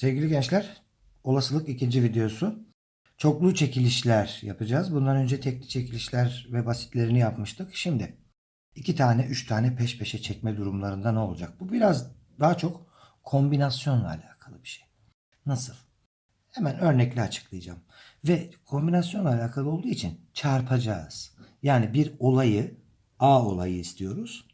Sevgili gençler, olasılık ikinci videosu. Çoklu çekilişler yapacağız. Bundan önce tekli çekilişler ve basitlerini yapmıştık. Şimdi iki tane, üç tane peş peşe çekme durumlarında ne olacak? Bu biraz daha çok kombinasyonla alakalı bir şey. Nasıl? Hemen örnekle açıklayacağım. Ve kombinasyonla alakalı olduğu için çarpacağız. Yani bir olayı, A olayı istiyoruz.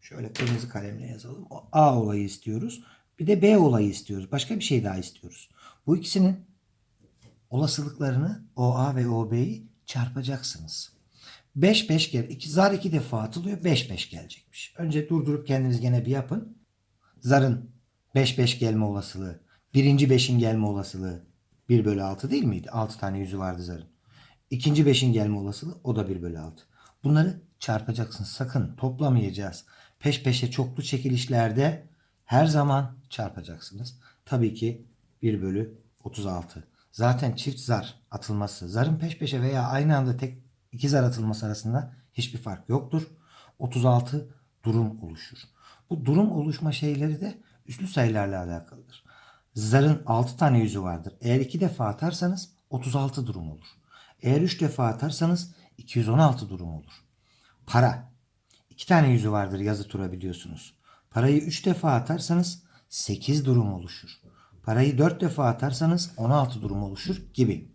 Şöyle kırmızı kalemle yazalım. A olayı istiyoruz. Bir de B olayı istiyoruz. Başka bir şey daha istiyoruz. Bu ikisinin olasılıklarını OA ve OB'yi çarpacaksınız. 5 5 kere iki zar iki defa atılıyor. 5 5 gelecekmiş. Önce durdurup kendiniz gene bir yapın. Zarın 5 5 gelme olasılığı. Birinci 5'in gelme olasılığı 1 bölü 6 değil miydi? 6 tane yüzü vardı zarın. İkinci 5'in gelme olasılığı o da 1 bölü 6. Bunları çarpacaksınız. Sakın toplamayacağız. Peş peşe çoklu çekilişlerde her zaman çarpacaksınız. Tabii ki 1 bölü 36. Zaten çift zar atılması, zarın peş peşe veya aynı anda tek iki zar atılması arasında hiçbir fark yoktur. 36 durum oluşur. Bu durum oluşma şeyleri de üslü sayılarla alakalıdır. Zarın 6 tane yüzü vardır. Eğer 2 defa atarsanız 36 durum olur. Eğer 3 defa atarsanız 216 durum olur. Para. 2 tane yüzü vardır yazı tura biliyorsunuz. Parayı 3 defa atarsanız 8 durum oluşur. Parayı 4 defa atarsanız 16 durum oluşur gibi.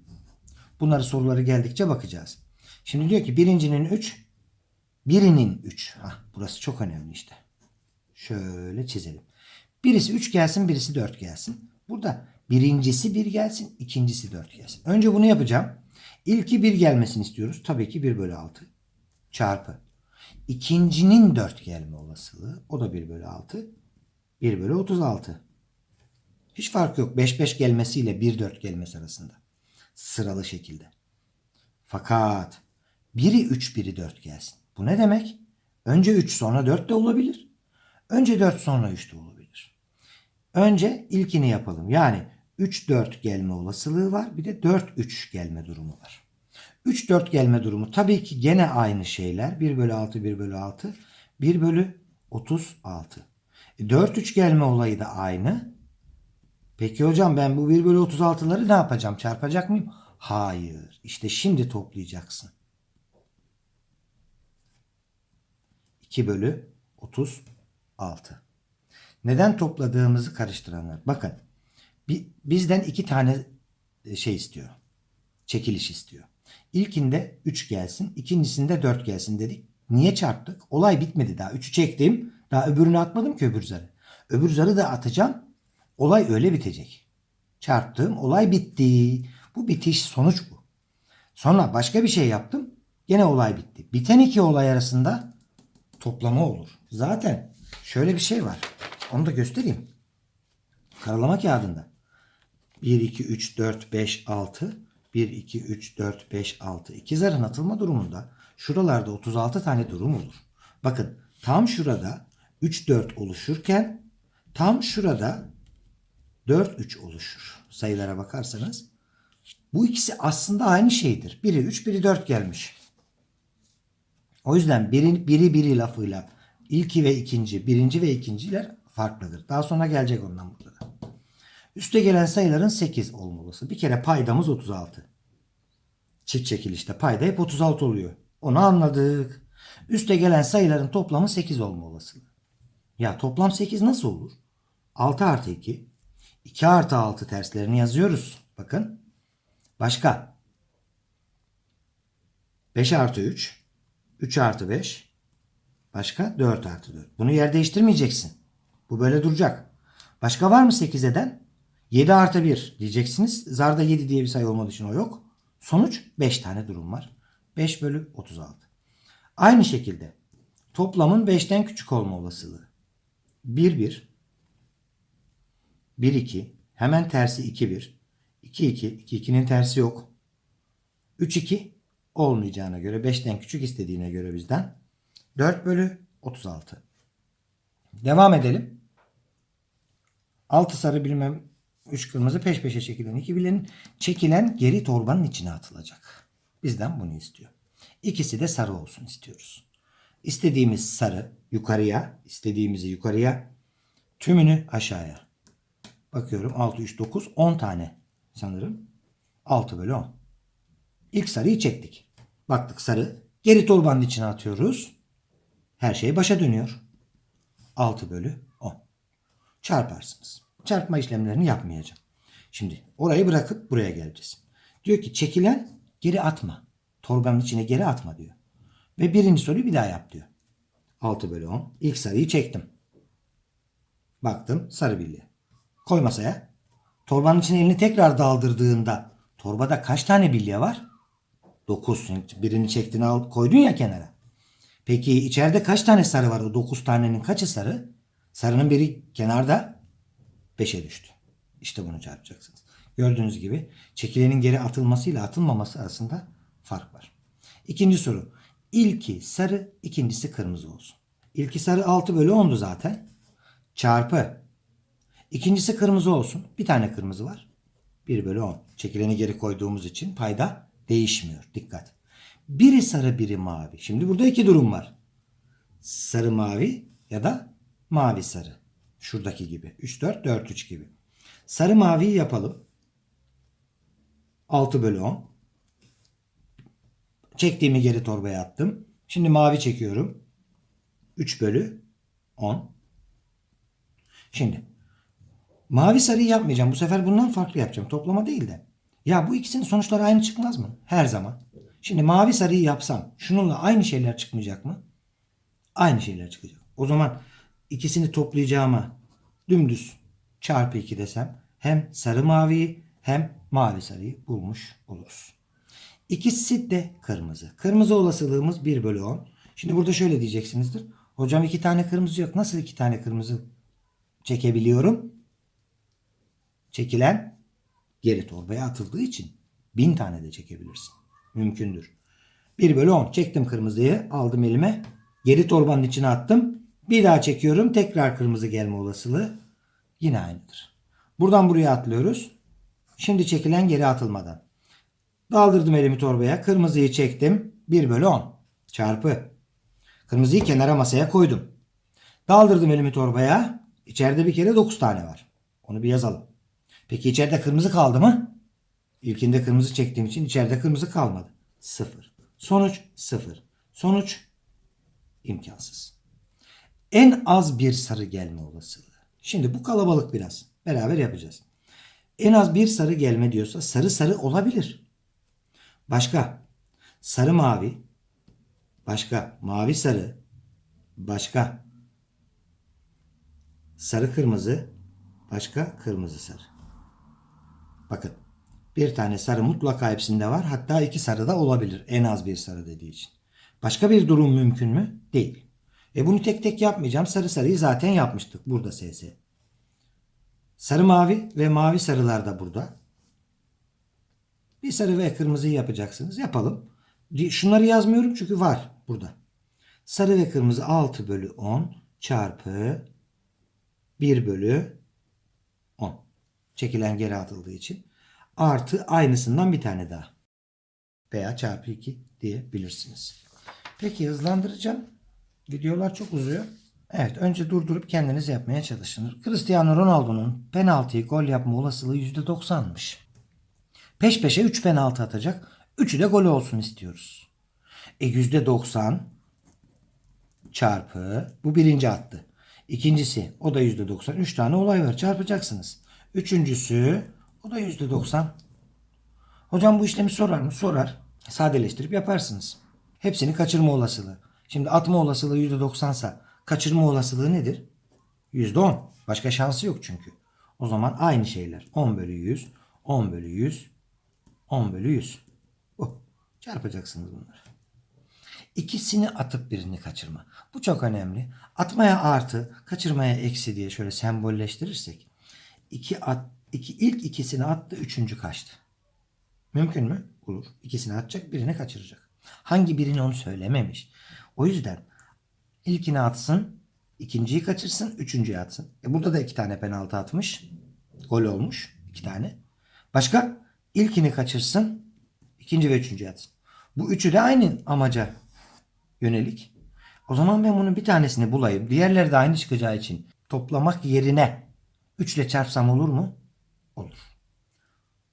Bunları soruları geldikçe bakacağız. Şimdi diyor ki birincinin 3, birinin 3. Hah, burası çok önemli işte. Şöyle çizelim. Birisi 3 gelsin, birisi 4 gelsin. Burada birincisi 1 gelsin, ikincisi 4 gelsin. Önce bunu yapacağım. İlki 1 gelmesini istiyoruz. Tabii ki 1 bölü 6 çarpı. İkincinin 4 gelme olasılığı. O da 1 bölü 6. 1 bölü 36. Hiç fark yok. 5-5 gelmesiyle 1-4 gelmesi arasında. Sıralı şekilde. Fakat biri 3 biri 4 gelsin. Bu ne demek? Önce 3 sonra 4 de olabilir. Önce 4 sonra 3 de olabilir. Önce ilkini yapalım. Yani 3-4 gelme olasılığı var. Bir de 4-3 gelme durumu var. 3-4 gelme durumu tabii ki gene aynı şeyler. 1 bölü 6 1 bölü 6 1 bölü 36. 4-3 gelme olayı da aynı. Peki hocam ben bu 1 bölü 36'ları ne yapacağım? Çarpacak mıyım? Hayır. İşte şimdi toplayacaksın. 2 bölü 36. Neden topladığımızı karıştıranlar. Bakın bi- bizden iki tane şey istiyor. Çekiliş istiyor. İlkinde 3 gelsin, ikincisinde 4 gelsin dedik. Niye çarptık? Olay bitmedi daha. 3'ü çektim. Daha öbürünü atmadım ki öbür zarı. Öbür zarı da atacağım. Olay öyle bitecek. Çarptım. Olay bitti. Bu bitiş sonuç bu. Sonra başka bir şey yaptım. Gene olay bitti. Biten iki olay arasında toplama olur. Zaten şöyle bir şey var. Onu da göstereyim. Karalama kağıdında. 1, 2, 3, 4, 5, 6. 1, 2, 3, 4, 5, 6. İki zarın atılma durumunda şuralarda 36 tane durum olur. Bakın tam şurada 3, 4 oluşurken tam şurada 4, 3 oluşur. Sayılara bakarsanız. Bu ikisi aslında aynı şeydir. Biri 3, biri 4 gelmiş. O yüzden biri, biri biri lafıyla ilki ve ikinci, birinci ve ikinciler farklıdır. Daha sonra gelecek ondan burada da. Üste gelen sayıların 8 olmalısı. Bir kere paydamız 36. Çift çekilişte payda hep 36 oluyor. Onu anladık. Üste gelen sayıların toplamı 8 olma olasılığı. Ya toplam 8 nasıl olur? 6 artı 2. 2 artı 6 terslerini yazıyoruz. Bakın. Başka. 5 artı 3. 3 artı 5. Başka 4 artı 4. Bunu yer değiştirmeyeceksin. Bu böyle duracak. Başka var mı 8 eden? 7 artı 1 diyeceksiniz. Zarda 7 diye bir sayı olmadığı için o yok. Sonuç 5 tane durum var. 5 bölü 36. Aynı şekilde toplamın 5'ten küçük olma olasılığı. 1 1 1 2 hemen tersi 2 1 2 2 2 2'nin tersi yok. 3 2 olmayacağına göre 5'ten küçük istediğine göre bizden 4 bölü 36. Devam edelim. 6 sarı bilmem 3 kırmızı peş peşe çekilen iki bilenin çekilen geri torbanın içine atılacak. Bizden bunu istiyor. İkisi de sarı olsun istiyoruz. İstediğimiz sarı yukarıya, istediğimizi yukarıya, tümünü aşağıya. Bakıyorum 6, 3, 9, 10 tane sanırım. 6 bölü 10. İlk sarıyı çektik. Baktık sarı. Geri torbanın içine atıyoruz. Her şey başa dönüyor. 6 bölü 10. Çarparsınız. Çarpma işlemlerini yapmayacağım. Şimdi orayı bırakıp buraya geleceğiz. Diyor ki çekilen geri atma. Torbanın içine geri atma diyor. Ve birinci soruyu bir daha yap diyor. 6 bölü 10. İlk sarıyı çektim. Baktım sarı bilye. Koy masaya. Torbanın içine elini tekrar daldırdığında torbada kaç tane bilye var? 9. Birini çektin al koydun ya kenara. Peki içeride kaç tane sarı var? O 9 tanenin kaçı sarı? Sarının biri kenarda 5'e düştü. İşte bunu çarpacaksınız. Gördüğünüz gibi çekilenin geri atılmasıyla atılmaması arasında fark var. İkinci soru. İlki sarı, ikincisi kırmızı olsun. İlki sarı 6 bölü 10'du zaten. Çarpı. İkincisi kırmızı olsun. Bir tane kırmızı var. 1 bölü 10. Çekileni geri koyduğumuz için payda değişmiyor. Dikkat. Biri sarı biri mavi. Şimdi burada iki durum var. Sarı mavi ya da mavi sarı. Şuradaki gibi. 3 4 4 3 gibi. Sarı maviyi yapalım. 6 bölü 10. Çektiğimi geri torbaya attım. Şimdi mavi çekiyorum. 3 bölü 10. Şimdi mavi sarıyı yapmayacağım. Bu sefer bundan farklı yapacağım. Toplama değil de. Ya bu ikisinin sonuçları aynı çıkmaz mı? Her zaman. Şimdi mavi sarıyı yapsam şununla aynı şeyler çıkmayacak mı? Aynı şeyler çıkacak. O zaman ikisini toplayacağıma dümdüz çarpı 2 desem hem sarı maviyi hem mavi sarıyı bulmuş oluruz. İkisi de kırmızı. Kırmızı olasılığımız 1 bölü 10. Şimdi burada şöyle diyeceksinizdir. Hocam iki tane kırmızı yok. Nasıl iki tane kırmızı çekebiliyorum? Çekilen geri torbaya atıldığı için bin tane de çekebilirsin. Mümkündür. 1 bölü 10. Çektim kırmızıyı. Aldım elime. Geri torbanın içine attım. Bir daha çekiyorum. Tekrar kırmızı gelme olasılığı yine aynıdır. Buradan buraya atlıyoruz. Şimdi çekilen geri atılmadan. Daldırdım elimi torbaya. Kırmızıyı çektim. 1 bölü 10. Çarpı. Kırmızıyı kenara masaya koydum. Daldırdım elimi torbaya. İçeride bir kere 9 tane var. Onu bir yazalım. Peki içeride kırmızı kaldı mı? İlkinde kırmızı çektiğim için içeride kırmızı kalmadı. 0. Sonuç 0. Sonuç imkansız. En az bir sarı gelme olasılığı. Şimdi bu kalabalık biraz. Beraber yapacağız. En az bir sarı gelme diyorsa sarı sarı olabilir. Başka sarı mavi, başka mavi sarı, başka sarı kırmızı, başka kırmızı sarı. Bakın bir tane sarı mutlaka hepsinde var. Hatta iki sarı da olabilir. En az bir sarı dediği için. Başka bir durum mümkün mü? Değil. E bunu tek tek yapmayacağım. Sarı sarıyı zaten yapmıştık. Burada SS. Sarı mavi ve mavi sarılar da burada. Bir sarı ve kırmızıyı yapacaksınız. Yapalım. Şunları yazmıyorum çünkü var burada. Sarı ve kırmızı 6 bölü 10 çarpı 1 bölü 10. Çekilen geri atıldığı için. Artı aynısından bir tane daha. Veya çarpı 2 diyebilirsiniz. Peki hızlandıracağım. Videolar çok uzuyor. Evet önce durdurup kendiniz yapmaya çalışın. Cristiano Ronaldo'nun penaltıyı gol yapma olasılığı %90'mış. Peş peşe 3 penaltı atacak. 3'ü de gol olsun istiyoruz. E %90 çarpı bu birinci attı. İkincisi o da %90. 3 tane olay var çarpacaksınız. Üçüncüsü o da %90. Hocam bu işlemi sorar mı? Sorar. Sadeleştirip yaparsınız. Hepsini kaçırma olasılığı. Şimdi atma olasılığı %90 sa kaçırma olasılığı nedir? %10. Başka şansı yok çünkü. O zaman aynı şeyler. 10 bölü 100, 10 bölü 100, 10 bölü 100. Bu. Çarpacaksınız bunları. İkisini atıp birini kaçırma. Bu çok önemli. Atmaya artı, kaçırmaya eksi diye şöyle sembolleştirirsek. iki at, iki, ilk ikisini attı, üçüncü kaçtı. Mümkün mü? Olur. İkisini atacak, birini kaçıracak. Hangi birini onu söylememiş. O yüzden ilkini atsın, ikinciyi kaçırsın, üçüncüyü atsın. E burada da iki tane penaltı atmış. Gol olmuş. iki tane. Başka? İlkini kaçırsın, ikinci ve üçüncü atsın. Bu üçü de aynı amaca yönelik. O zaman ben bunun bir tanesini bulayım. Diğerleri de aynı çıkacağı için toplamak yerine 3 ile çarpsam olur mu? Olur.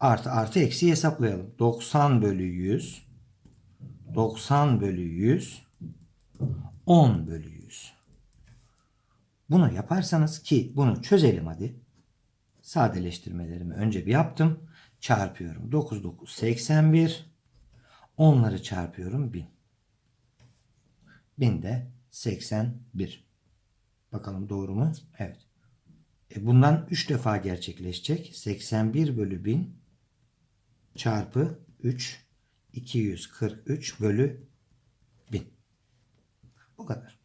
Artı artı eksi hesaplayalım. 90 bölü 100 90 bölü 100 10 bölü 100. Bunu yaparsanız ki bunu çözelim hadi. Sadeleştirmelerimi önce bir yaptım. Çarpıyorum. 9 9 81. Onları çarpıyorum 1000. 1000 de 81. Bakalım doğru mu? Evet. E bundan 3 defa gerçekleşecek. 81 bölü 1000 çarpı 3 243 bölü 1000. Bu kadar.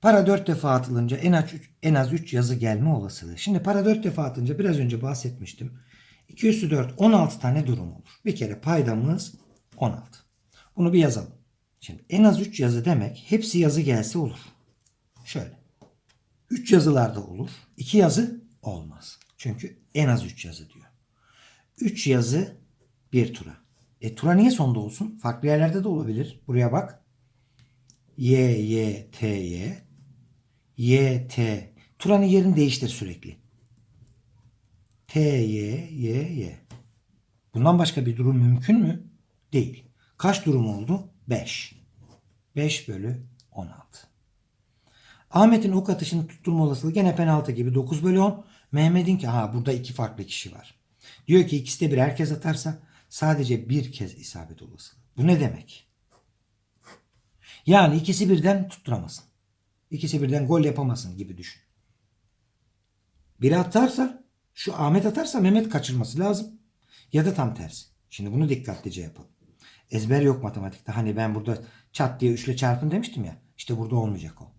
Para 4 defa atılınca en az 3, en az 3 yazı gelme olasılığı. Şimdi para 4 defa atınca biraz önce bahsetmiştim. 2 üstü 4 16 tane durum olur. Bir kere paydamız 16. Bunu bir yazalım. Şimdi en az 3 yazı demek hepsi yazı gelse olur. Şöyle. 3 yazılarda olur. 2 yazı olmaz. Çünkü en az 3 yazı diyor. 3 yazı bir tura. E tura niye sonda olsun? Farklı yerlerde de olabilir. Buraya bak. Y, Y, T, Y. Y, T. Turanın yerini değiştir sürekli. T, Y, Y, Y. Bundan başka bir durum mümkün mü? Değil. Kaç durum oldu? 5. 5 bölü 16. Ahmet'in ok atışını tutturma olasılığı gene penaltı gibi 9 bölü 10. Mehmet'in ki ha burada iki farklı kişi var. Diyor ki ikisi de bir herkes atarsa sadece bir kez isabet olasılığı. Bu ne demek? Yani ikisi birden tutturamasın. İkisi birden gol yapamasın gibi düşün. Biri atarsa şu Ahmet atarsa Mehmet kaçırması lazım. Ya da tam tersi. Şimdi bunu dikkatlice yapalım. Ezber yok matematikte. Hani ben burada çat diye üçle çarpın demiştim ya. İşte burada olmayacak o.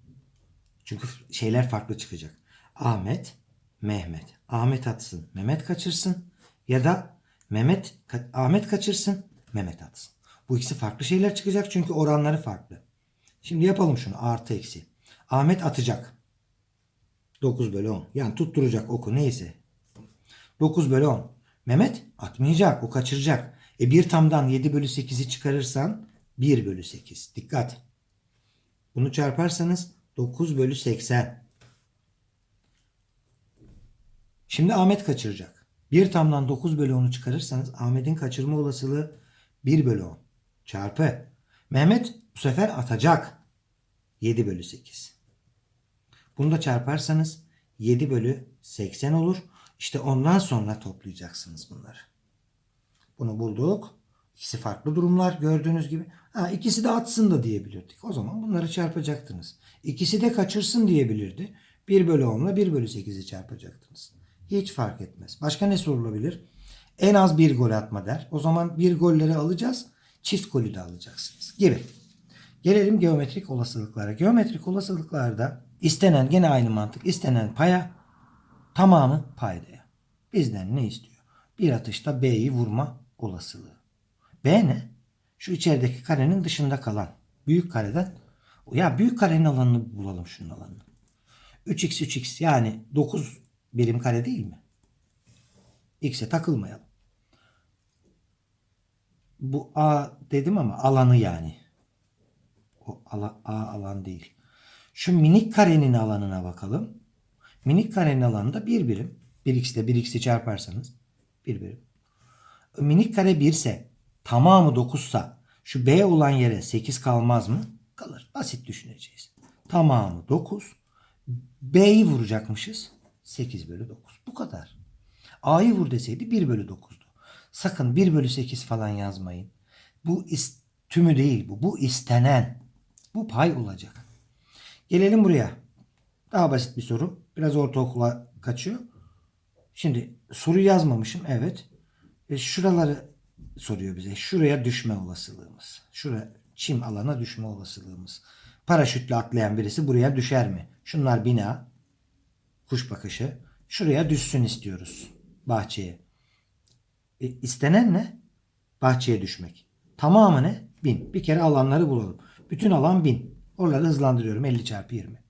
Çünkü şeyler farklı çıkacak. Ahmet, Mehmet. Ahmet atsın, Mehmet kaçırsın. Ya da Mehmet, Ahmet kaçırsın, Mehmet atsın. Bu ikisi farklı şeyler çıkacak çünkü oranları farklı. Şimdi yapalım şunu artı eksi. Ahmet atacak. 9 bölü 10. Yani tutturacak oku neyse. 9 bölü 10. Mehmet atmayacak. O kaçıracak. E bir tamdan 7 bölü 8'i çıkarırsan 1 bölü 8. Dikkat. Bunu çarparsanız 9 bölü 80. Şimdi Ahmet kaçıracak. Bir tamdan 9 bölü 10'u çıkarırsanız Ahmet'in kaçırma olasılığı 1 bölü 10. Çarpı. Mehmet bu sefer atacak. 7 bölü 8. Bunu da çarparsanız 7 bölü 80 olur. İşte ondan sonra toplayacaksınız bunları. Bunu bulduk. İkisi farklı durumlar gördüğünüz gibi. Ha, ikisi de atsın da diyebilirdik. O zaman bunları çarpacaktınız. İkisi de kaçırsın diyebilirdi. 1 bölü 10 ile 1 bölü 8'i çarpacaktınız. Hiç fark etmez. Başka ne sorulabilir? En az bir gol atma der. O zaman bir golleri alacağız. Çift golü de alacaksınız. Gibi. Gelelim geometrik olasılıklara. Geometrik olasılıklarda istenen gene aynı mantık. istenen paya tamamı paydaya. Bizden ne istiyor? Bir atışta B'yi vurma olasılığı. B ne? Şu içerideki karenin dışında kalan. Büyük kareden. Ya büyük karenin alanını bulalım şunun alanını. 3x 3x yani 9 birim kare değil mi? X'e takılmayalım. Bu A dedim ama alanı yani. A alan değil. Şu minik karenin alanına bakalım. Minik karenin alanında bir birim. 1x ile 1x'i çarparsanız bir birim. Minik kare 1 ise tamamı 9 sa şu B olan yere 8 kalmaz mı? Kalır. Basit düşüneceğiz. Tamamı 9. B'yi vuracakmışız. 8 bölü 9. Bu kadar. A'yı vur deseydi 1 bölü 9'du. Sakın 1 bölü 8 falan yazmayın. Bu tümü değil bu. Bu istenen. Bu pay olacak. Gelelim buraya. Daha basit bir soru. Biraz ortaokula kaçıyor. Şimdi soru yazmamışım. Evet. E, şuraları soruyor bize. Şuraya düşme olasılığımız. Şuraya çim alana düşme olasılığımız. Paraşütle atlayan birisi buraya düşer mi? Şunlar bina. Kuş bakışı. Şuraya düşsün istiyoruz. Bahçeye. E, istenen ne? Bahçeye düşmek. Tamamı ne? 1000. Bir kere alanları bulalım. Bütün alan 1000. Oraları hızlandırıyorum. 50 çarpı 20.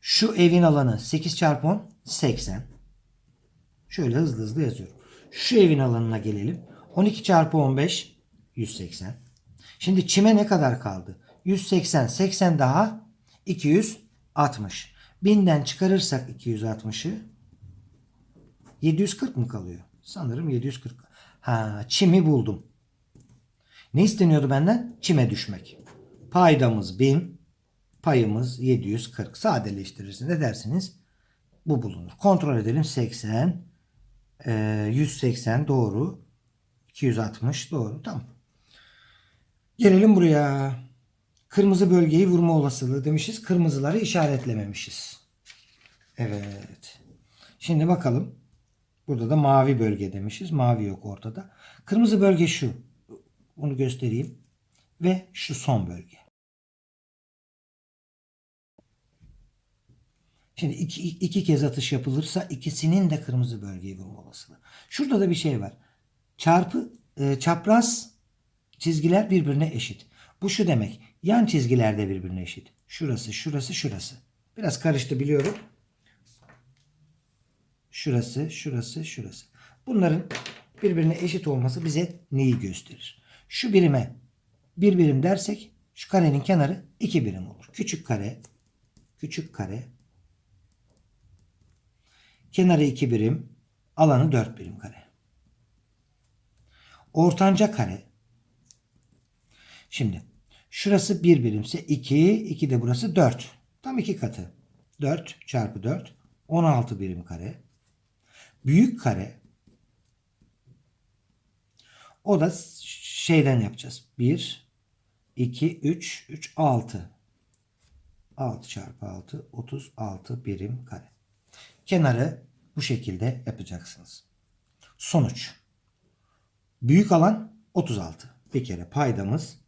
Şu evin alanı 8 çarpı 10 80. Şöyle hızlı hızlı yazıyorum. Şu evin alanına gelelim. 12 çarpı 15 180. Şimdi çime ne kadar kaldı? 180 80 daha 260. 1000'den çıkarırsak 260'ı 740 mı kalıyor? Sanırım 740. Ha, çimi buldum. Ne isteniyordu benden? Çime düşmek. Paydamız 1000, payımız 740. Sadeleştirirsin. Ne dersiniz? Bu bulunur. Kontrol edelim. 80, e, 180 doğru. 260 doğru. Tamam. Gelelim buraya. Kırmızı bölgeyi vurma olasılığı demişiz. Kırmızıları işaretlememişiz. Evet. Şimdi bakalım. Burada da mavi bölge demişiz. Mavi yok ortada. Kırmızı bölge şu. Bunu göstereyim. Ve şu son bölge. Şimdi iki, iki kez atış yapılırsa ikisinin de kırmızı bölgeyi vurma olasılığı. Şurada da bir şey var. Çarpı e, çapraz çizgiler birbirine eşit. Bu şu demek. Yan çizgiler de birbirine eşit. Şurası, şurası, şurası. Biraz karıştı biliyorum. Şurası, şurası, şurası. Bunların birbirine eşit olması bize neyi gösterir? Şu birime bir birim dersek şu karenin kenarı iki birim olur. Küçük kare, küçük kare, kenarı iki birim, alanı dört birim kare. Ortanca kare. Şimdi şurası bir birimse 2, 2 de burası 4. Tam iki katı. 4 çarpı 4, 16 birim kare. Büyük kare o da şeyden yapacağız. 1, 2, 3, 3, 6. 6 çarpı 6, 36 birim kare. Kenarı bu şekilde yapacaksınız. Sonuç. Büyük alan 36. Bir kere paydamız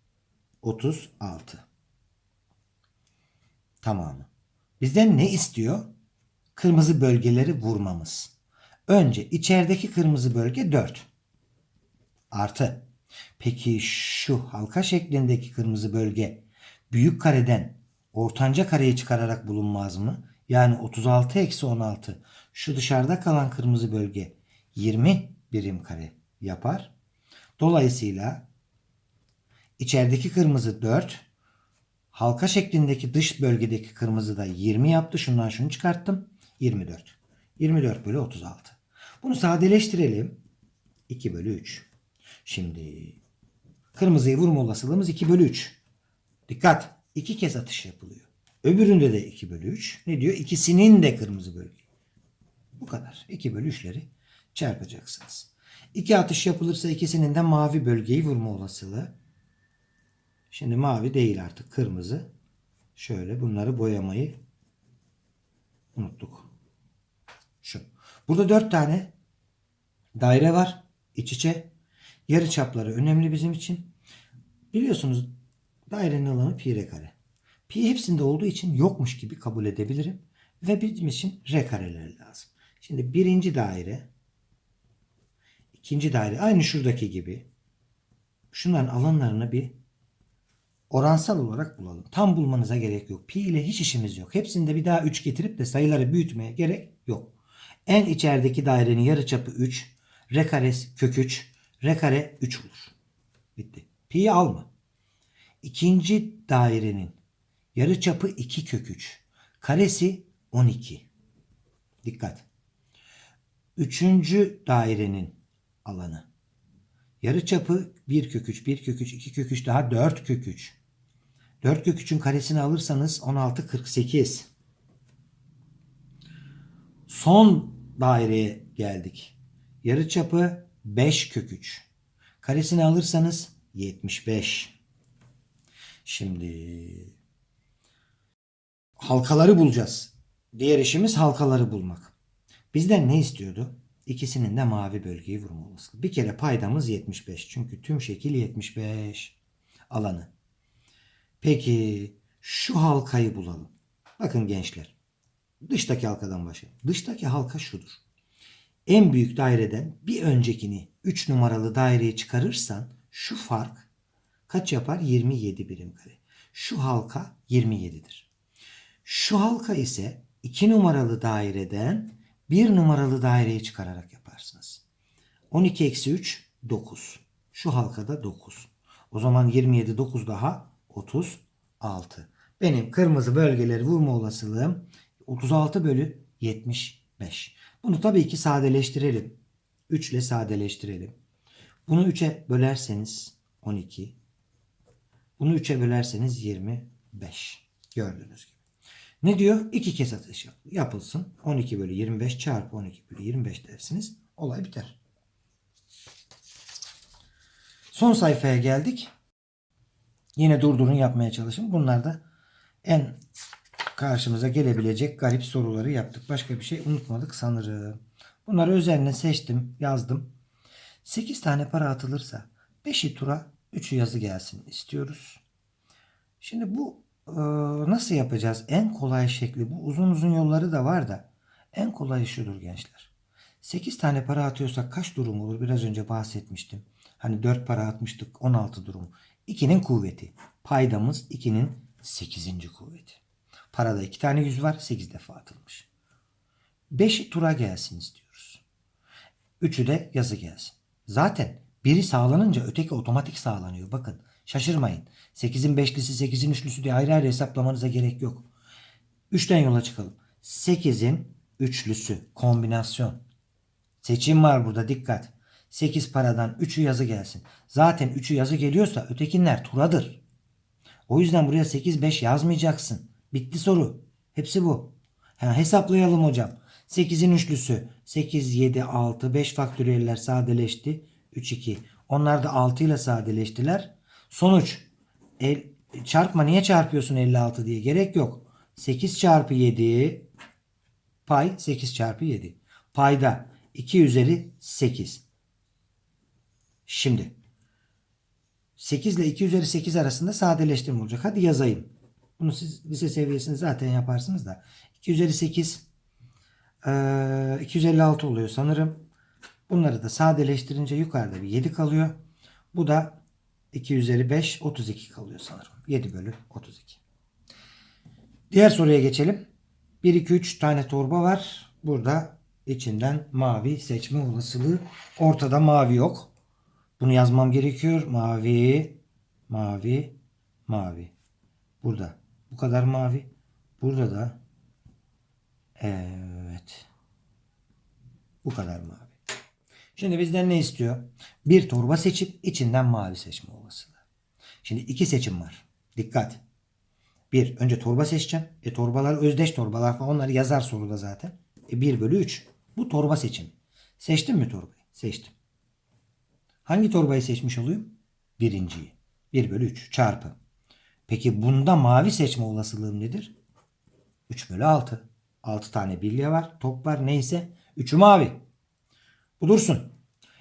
36. Tamamı. Bizden ne istiyor? Kırmızı bölgeleri vurmamız. Önce içerideki kırmızı bölge 4. Artı. Peki şu halka şeklindeki kırmızı bölge büyük kareden ortanca kareyi çıkararak bulunmaz mı? Yani 36 eksi 16. Şu dışarıda kalan kırmızı bölge 20 birim kare yapar. Dolayısıyla içerideki kırmızı 4, halka şeklindeki dış bölgedeki kırmızı da 20 yaptı. Şundan şunu çıkarttım. 24. 24 bölü 36. Bunu sadeleştirelim. 2 bölü 3. Şimdi kırmızıyı vurma olasılığımız 2 bölü 3. Dikkat. 2 kez atış yapılıyor. Öbüründe de 2 bölü 3. Ne diyor? İkisinin de kırmızı bölge. Bu kadar. 2 bölü 3'leri çarpacaksınız. 2 atış yapılırsa ikisinin de mavi bölgeyi vurma olasılığı. Şimdi mavi değil artık kırmızı. Şöyle bunları boyamayı unuttuk. Şu. Burada 4 tane daire var. iç içe. Yarı çapları önemli bizim için. Biliyorsunuz dairenin alanı pi r kare. Pi hepsinde olduğu için yokmuş gibi kabul edebilirim. Ve bizim için r kareleri lazım. Şimdi birinci daire, ikinci daire aynı şuradaki gibi. Şunların alanlarını bir oransal olarak bulalım. Tam bulmanıza gerek yok. Pi ile hiç işimiz yok. Hepsinde bir daha 3 getirip de sayıları büyütmeye gerek yok. En içerideki dairenin yarıçapı 3. R kare kök 3. R kare 3 olur. Bitti. Pi'yi alma. İkinci dairenin yarıçapı 2 kök 3. Karesi 12. Dikkat. Üçüncü dairenin alanı. Yarıçapı 1 kök 3, 1 kök 3, 2 kök 3 daha 4 kök 3. 4 kök 3'ün karesini alırsanız 16 48. Son daireye geldik. Yarıçapı 5 kök 3. Karesini alırsanız 75. Şimdi halkaları bulacağız. Diğer işimiz halkaları bulmak. Bizden ne istiyordu? İkisinin de mavi bölgeyi vurma olasılığı. Bir kere paydamız 75. Çünkü tüm şekil 75 alanı. Peki şu halkayı bulalım. Bakın gençler. Dıştaki halkadan başlayalım. Dıştaki halka şudur. En büyük daireden bir öncekini 3 numaralı daireye çıkarırsan şu fark kaç yapar? 27 birim kare. Şu halka 27'dir. Şu halka ise 2 numaralı daireden 1 numaralı daireye çıkararak yaparsınız. 12 eksi 3 9. Şu halkada 9. O zaman 27 9 daha 36. Benim kırmızı bölgeleri vurma olasılığım 36 bölü 75. 5. Bunu tabii ki sadeleştirelim. 3 ile sadeleştirelim. Bunu 3'e bölerseniz 12. Bunu 3'e bölerseniz 25. Gördüğünüz gibi. Ne diyor? İki kez atış yap- yapılsın. 12 bölü 25 çarpı 12 bölü 25 dersiniz. Olay biter. Son sayfaya geldik. Yine durdurun yapmaya çalışın. Bunlar da en karşımıza gelebilecek garip soruları yaptık. Başka bir şey unutmadık sanırım. Bunları özenle seçtim, yazdım. 8 tane para atılırsa 5'i tura 3'ü yazı gelsin istiyoruz. Şimdi bu nasıl yapacağız? En kolay şekli bu uzun uzun yolları da var da en kolayı şudur gençler. 8 tane para atıyorsak kaç durum olur? Biraz önce bahsetmiştim. Hani 4 para atmıştık 16 durum. 2'nin kuvveti. Paydamız 2'nin 8. kuvveti. Parada 2 tane 100 var 8 defa atılmış. 5'i tura gelsin istiyoruz. Üçü de yazı gelsin. Zaten biri sağlanınca öteki otomatik sağlanıyor. Bakın şaşırmayın. 8'in beşlisi 8'in üçlüsü diye ayrı ayrı hesaplamanıza gerek yok. 3'ten yola çıkalım. 8'in üçlüsü kombinasyon. Seçim var burada dikkat. 8 paradan 3'ü yazı gelsin. Zaten 3'ü yazı geliyorsa ötekinler turadır. O yüzden buraya 8 5 yazmayacaksın. Bitti soru. Hepsi bu. Ha, hesaplayalım hocam. 8'in üçlüsü 8 7 6 5 faktöriyeller sadeleşti. 3 2. Onlar da 6 ile sadeleştiler. Sonuç el, çarpma niye çarpıyorsun 56 diye gerek yok. 8 çarpı 7 pay 8 çarpı 7. Payda 2 üzeri 8. Şimdi 8 ile 2 üzeri 8 arasında sadeleştirme olacak. Hadi yazayım. Bunu siz lise seviyesinde zaten yaparsınız da. 2 üzeri 8 eee, 256 oluyor sanırım. Bunları da sadeleştirince yukarıda bir 7 kalıyor. Bu da 2 üzeri 5 32 kalıyor sanırım. 7 bölü 32. Diğer soruya geçelim. 1 2 3 tane torba var. Burada içinden mavi seçme olasılığı. Ortada mavi yok. Bunu yazmam gerekiyor. Mavi, mavi, mavi. Burada. Bu kadar mavi. Burada da evet. Bu kadar mavi. Şimdi bizden ne istiyor? Bir torba seçip içinden mavi seçme olasılığı. Şimdi iki seçim var. Dikkat. Bir, önce torba seçeceğim. E torbalar özdeş torbalar falan onları yazar soruda zaten. E 1 bölü 3. Bu torba seçimi. Seçtim mi torbayı? Seçtim. Hangi torbayı seçmiş olayım? Birinciyi. 1 bölü 3 çarpı. Peki bunda mavi seçme olasılığım nedir? 3 bölü 6. 6 tane bilye var. Top var neyse. 3'ü mavi. Bu dursun.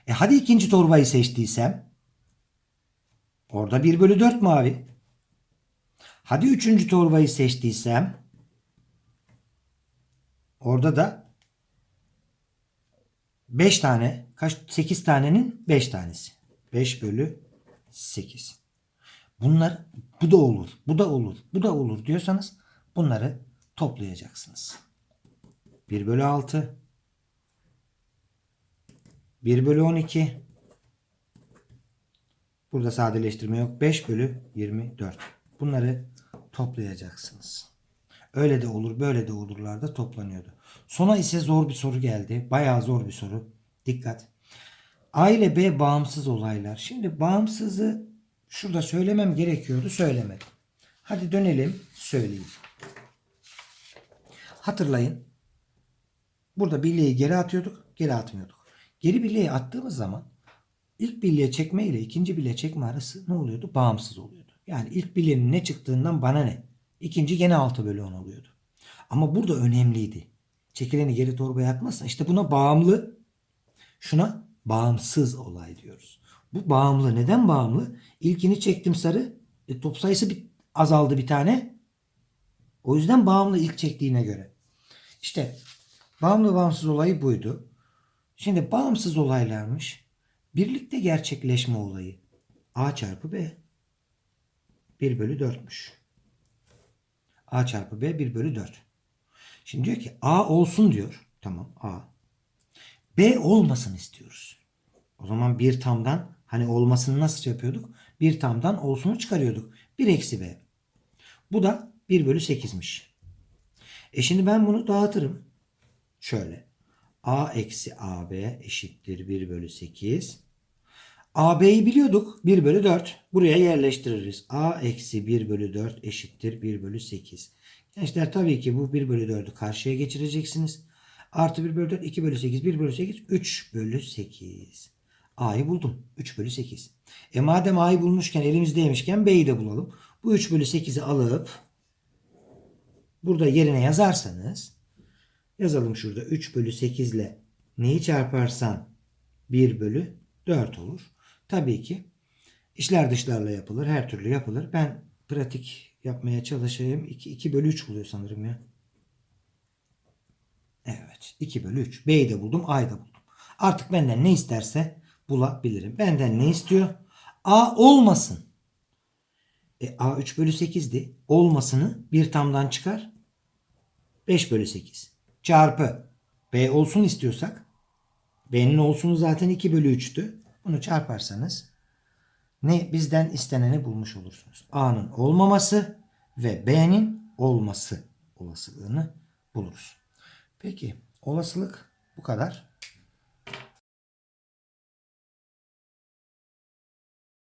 E hadi ikinci torbayı seçtiysem. Orada 1 bölü 4 mavi. Hadi üçüncü torbayı seçtiysem. Orada da 5 tane kaç 8 tanenin 5 tanesi. 5 bölü 8. Bunlar bu da olur, bu da olur, bu da olur diyorsanız bunları toplayacaksınız. 1 bölü 6 1 bölü 12 Burada sadeleştirme yok. 5 bölü 24. Bunları toplayacaksınız. Öyle de olur böyle de olurlar da toplanıyordu. Sona ise zor bir soru geldi. Bayağı zor bir soru. Dikkat. A ile B bağımsız olaylar. Şimdi bağımsızı şurada söylemem gerekiyordu. Söylemedim. Hadi dönelim söyleyeyim. Hatırlayın. Burada bilyeyi geri atıyorduk. Geri atmıyorduk. Geri bilyeyi attığımız zaman ilk bilye çekme ile ikinci bilye çekme arası ne oluyordu? Bağımsız oluyordu. Yani ilk bilyenin ne çıktığından bana ne? İkinci gene 6 bölü 10 oluyordu. Ama burada önemliydi. Çekileni geri torbaya atmazsan işte buna bağımlı şuna bağımsız olay diyoruz. Bu bağımlı. Neden bağımlı? İlkini çektim sarı. E, top sayısı bir, azaldı bir tane. O yüzden bağımlı ilk çektiğine göre. İşte bağımlı bağımsız olayı buydu. Şimdi bağımsız olaylarmış. Birlikte gerçekleşme olayı. A çarpı B. 1 bölü 4'müş. A çarpı B 1 bölü 4. Şimdi diyor ki A olsun diyor. Tamam A. B olmasın istiyoruz. O zaman bir tamdan hani olmasını nasıl yapıyorduk? Bir tamdan olsunu çıkarıyorduk. 1 eksi B. Bu da 1 bölü 8'miş. E şimdi ben bunu dağıtırım. Şöyle. A eksi AB eşittir 1 bölü 8. AB'yi biliyorduk. 1 bölü 4. Buraya yerleştiririz. A eksi 1 bölü 4 eşittir 1 bölü 8. Gençler tabii ki bu 1 bölü 4'ü karşıya geçireceksiniz. Artı 1 bölü 4 2 bölü 8 1 bölü 8 3 bölü 8. A'yı buldum. 3 bölü 8. E madem A'yı bulmuşken elimizdeymişken B'yi de bulalım. Bu 3 bölü 8'i alıp burada yerine yazarsanız yazalım şurada 3 bölü 8 ile neyi çarparsan 1 bölü 4 olur. Tabii ki işler dışlarla yapılır. Her türlü yapılır. Ben pratik yapmaya çalışayım. 2, 2 bölü 3 buluyor sanırım ya. Evet. 2 bölü 3. B'yi de buldum. A'yı da buldum. Artık benden ne isterse bulabilirim. Benden ne istiyor? A olmasın. E, A 3 bölü 8'di. Olmasını bir tamdan çıkar. 5 bölü 8. Çarpı. B olsun istiyorsak. B'nin olsunu zaten 2 bölü 3'tü. Bunu çarparsanız ne bizden isteneni bulmuş olursunuz. A'nın olmaması ve B'nin olması olasılığını buluruz. Peki olasılık bu kadar.